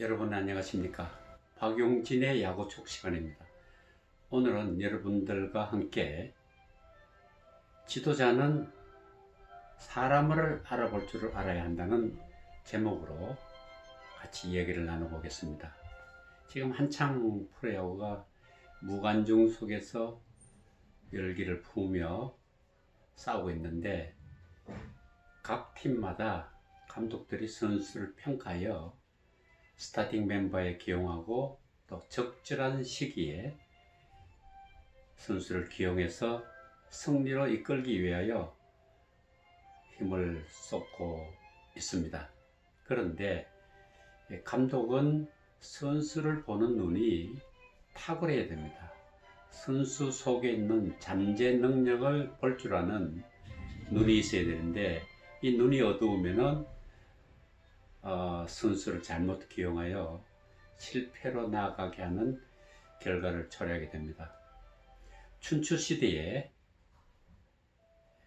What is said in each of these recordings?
여러분 안녕하십니까? 박용진의 야구 촉 시간입니다. 오늘은 여러분들과 함께 지도자는 사람을 알아볼 줄 알아야 한다는 제목으로 같이 이야기를 나눠보겠습니다. 지금 한창 프로야구가 무관중 속에서 열기를 품으며 싸우고 있는데 각 팀마다 감독들이 선수를 평가하여 스타팅 멤버에 기용하고 또 적절한 시기에 선수를 기용해서 승리로 이끌기 위하여 힘을 쏟고 있습니다. 그런데 감독은 선수를 보는 눈이 탁월해야 됩니다. 선수 속에 있는 잠재 능력을 볼 줄 아는 눈이 있어야 되는데 이 눈이 어두우면은 어, 선수를 잘못 기용하여 실패로 나아가게 하는 결과를 초래하게 됩니다. 춘추 시대에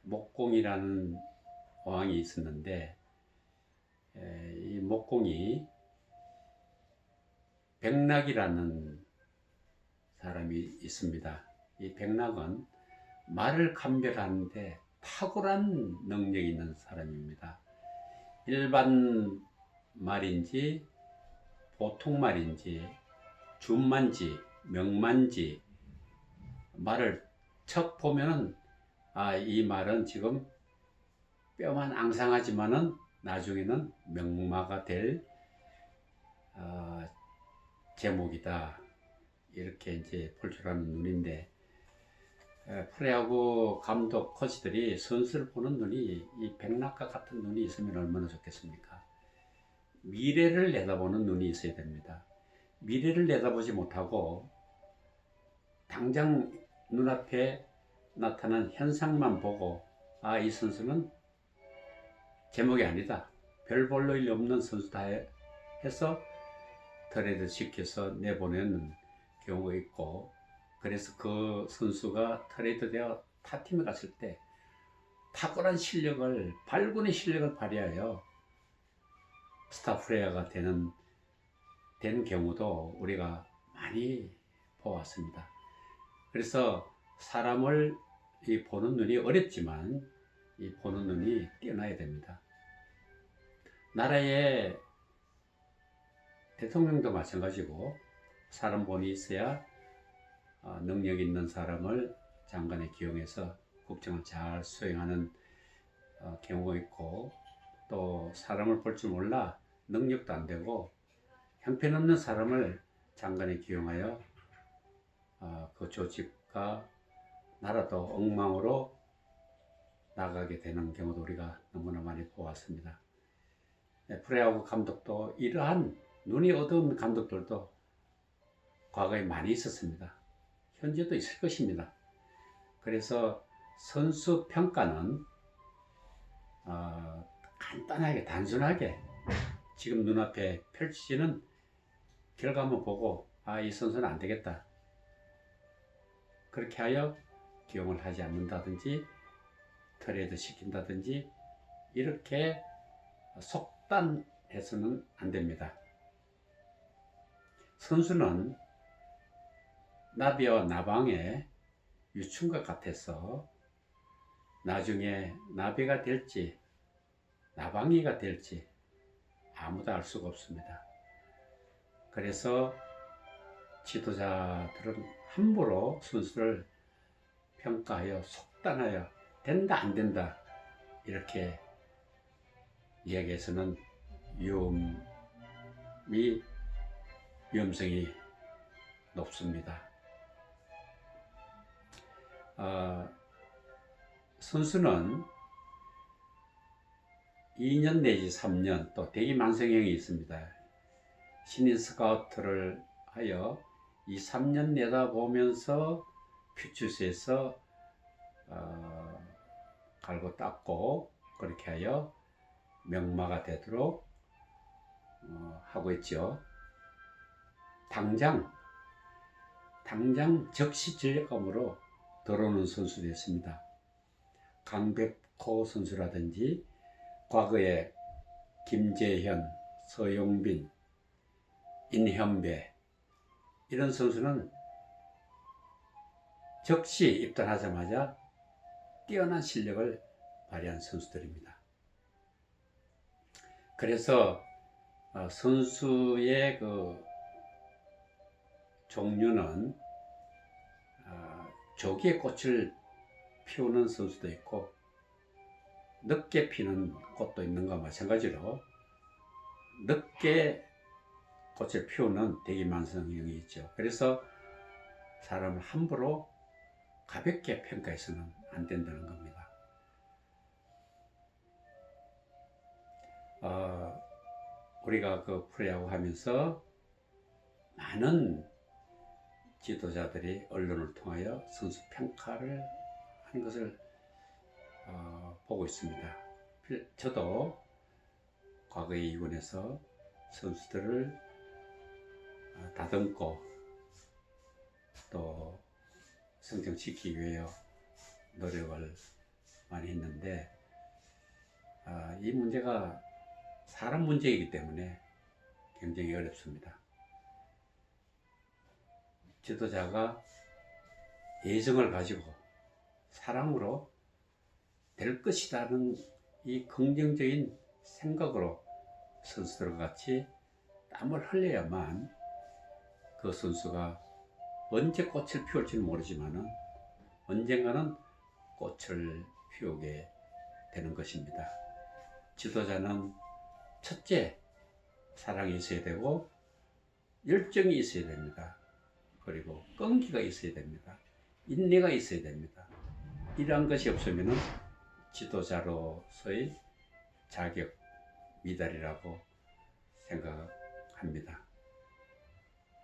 목공이라는 왕이 있었는데 에, 이 목공이 백락이라는 사람이 있습니다. 이 백락은 말을 감별하는데 탁월한 능력이 있는 사람입니다. 일반 말인지 보통 말인지 준만지 명만지 말을 척 보면은 아 이 말은 지금 뼈만 앙상하지만은 나중에는 명마가 될 어, 제목이다 이렇게 이제 볼 줄 아는 눈인데 에, 프로야구 감독 코치들이 선수를 보는 눈이 이 백낙과 같은 눈이 있으면 얼마나 좋겠습니까? 미래를 내다보는 눈이 있어야 됩니다. 미래를 내다보지 못하고 당장 눈앞에 나타난 현상만 보고 아 이 선수는 제목이 아니다. 별 볼로 일 없는 선수다 해서 트레이드 시켜서 내보내는 경우가 있고 그래서 그 선수가 트레이드 되어 타 팀에 갔을 때 탁월한 실력을 발군의 실력을 발휘하여 스타 플레이어가 되는 되는 경우도 우리가 많이 보았습니다. 그래서 사람을 이 보는 눈이 어렵지만 이 보는 눈이 뛰어나야 됩니다. 나라의 대통령도 마찬가지고 사람 본이 있어야 어, 능력 있는 사람을 장관에 기용해서 국정을 잘 수행하는 어, 경우가 있고 또 사람을 볼 줄 몰라 능력도 안 되고 형편없는 사람을 장관에 기용하여 어, 그 조직과 나라도 엉망으로 나가게 되는 경우도 우리가 너무나 많이 보았습니다. 네, 프레야구 감독도 이러한 눈이 어두운 감독들도 과거에 많이 있었습니다. 현재도 있을 것입니다. 그래서 선수 평가는 어, 간단하게 단순하게 지금 눈앞에 펼치지는 결과만 보고 아 이 선수는 안 되겠다 그렇게 하여 기용을 하지 않는다든지 트레이드 시킨다든지 이렇게 속단해서는 안 됩니다. 선수는 나비와 나방의 유충과 같아서 나중에 나비가 될지 나방이가 될지 아무도 알 수가 없습니다. 그래서 지도자들은 함부로 선수를 평가하여 속단하여 된다 안 된다 이렇게 이야기해서는 위험이 위험성이 높습니다. 어, 선수는 2년 내지 3년 또 대기 만성형이 있습니다. 신인 스카우트를 하여 이 3년 내다보면서 퓨처스에서 어, 갈고 닦고 그렇게 하여 명마가 되도록 어, 하고 있죠. 당장 당장 적시 전력감으로 들어오는 선수도 있습니다. 강백호 선수라든지 과거에 김재현, 서용빈 인현배 이런 선수는 즉시 입단하자마자 뛰어난 실력을 발휘한 선수들입니다. 그래서 어, 선수의 그 종류는 어, 조기에 꽃을 피우는 선수도 있고 늦게 피는 꽃도 있는 것과 마찬가지로 늦게 꽃을 피우는 대기만성형이 있죠. 그래서 사람을 함부로 가볍게 평가해서는 안 된다는 겁니다. 어, 우리가 그 프로야구 하면서 많은 지도자들이 언론을 통하여 선수 평가를 하는 것을 어, 보고 있습니다. 필- 저도 과거에 이군에서 선수들을 어, 다듬고 또 성장시키기 위해 노력을 많이 했는데 아, 이 문제가 사람 문제이기 때문에 굉장히 어렵습니다. 지도자가 예정을 가지고 사랑으로 될 것이라는 이 긍정적인 생각으로 선수들과 같이 땀을 흘려야만 그 선수가 언제 꽃을 피울지는 모르지만은 언젠가는 꽃을 피우게 되는 것입니다. 지도자는 첫째 사랑이 있어야 되고 열정이 있어야 됩니다. 그리고 끈기가 있어야 됩니다. 인내가 있어야 됩니다. 이러한 것이 없으면 지도자로서의 자격 미달이라고 생각합니다.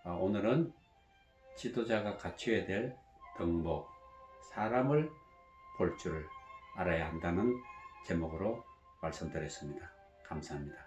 아, 오늘은 지도자가 갖춰야 될 덕목, 사람을 볼 줄을 알아야 한다는 제목으로 말씀드렸습니다. 감사합니다.